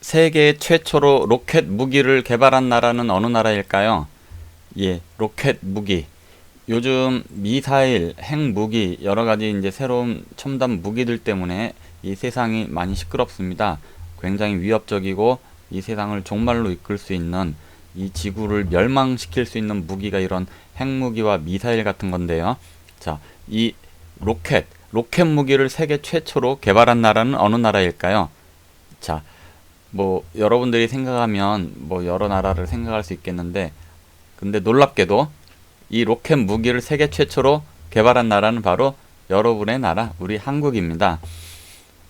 세계 최초로 로켓 무기를 개발한 나라는 어느 나라일까요? 예, 로켓 무기. 요즘 미사일, 핵무기, 여러 가지 이제 새로운 첨단 무기들 때문에 이 세상이 많이 시끄럽습니다. 굉장히 위협적이고 이 세상을 종말로 이끌 수 있는 이 지구를 멸망시킬 수 있는 무기가 이런 핵무기와 미사일 같은 건데요. 자, 이 로켓, 로켓 무기를 세계 최초로 개발한 나라는 어느 나라일까요? 자, 뭐 여러분들이 생각하면 뭐 여러 나라를 생각할 수 있겠는데 근데 놀랍게도 이 로켓 무기를 세계 최초로 개발한 나라는 바로 여러분의 나라 우리 한국입니다.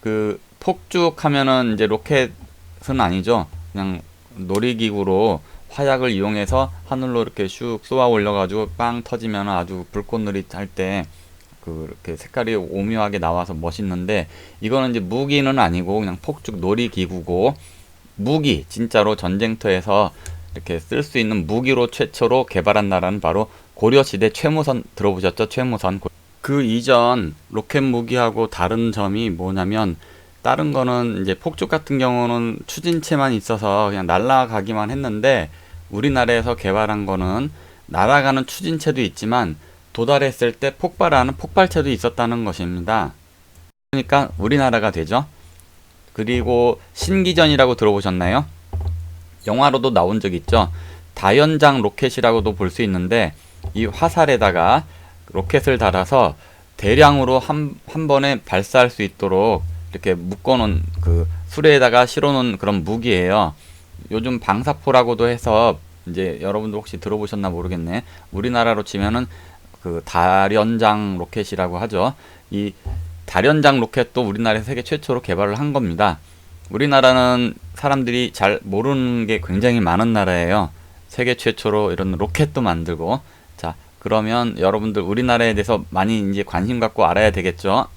그 폭죽하면은 이제 로켓은 아니죠. 그냥 놀이기구로 화약을 이용해서 하늘로 이렇게 슉 쏘아 올려가지고 빵 터지면 아주 불꽃놀이 할 때 그렇게 색깔이 오묘하게 나와서 멋있는데 이거는 이제 무기는 아니고 그냥 폭죽 놀이 기구고 무기 진짜로 전쟁터에서 이렇게 쓸 수 있는 무기로 최초로 개발한 나라는 바로 고려시대 최무선 들어보셨죠? 최무선 그 이전 로켓 무기하고 다른 점이 뭐냐면 다른 거는 이제 폭죽 같은 경우는 추진체만 있어서 그냥 날아가기만 했는데 우리나라에서 개발한 거는 날아가는 추진체도 있지만 도달했을 때 폭발하는 폭발체도 있었다는 것입니다. 그러니까 우리나라가 되죠. 그리고 신기전이라고 들어보셨나요? 영화로도 나온 적 있죠. 다연장 로켓이라고도 볼 수 있는데 이 화살에다가 로켓을 달아서 대량으로 한, 한 번에 발사할 수 있도록 이렇게 묶어놓은 그 수레에다가 실어놓은 그런 무기예요. 요즘 방사포라고도 해서 이제 여러분들 혹시 들어보셨나 모르겠네. 우리나라로 치면은 그 다련장 로켓이라고 하죠. 이 다련장 로켓도 우리나라에서 세계 최초로 개발을 한 겁니다. 우리나라는 사람들이 잘 모르는 게 굉장히 많은 나라예요. 세계 최초로 이런 로켓도 만들고. 자, 그러면 여러분들 우리나라에 대해서 많이 이제 관심 갖고 알아야 되겠죠.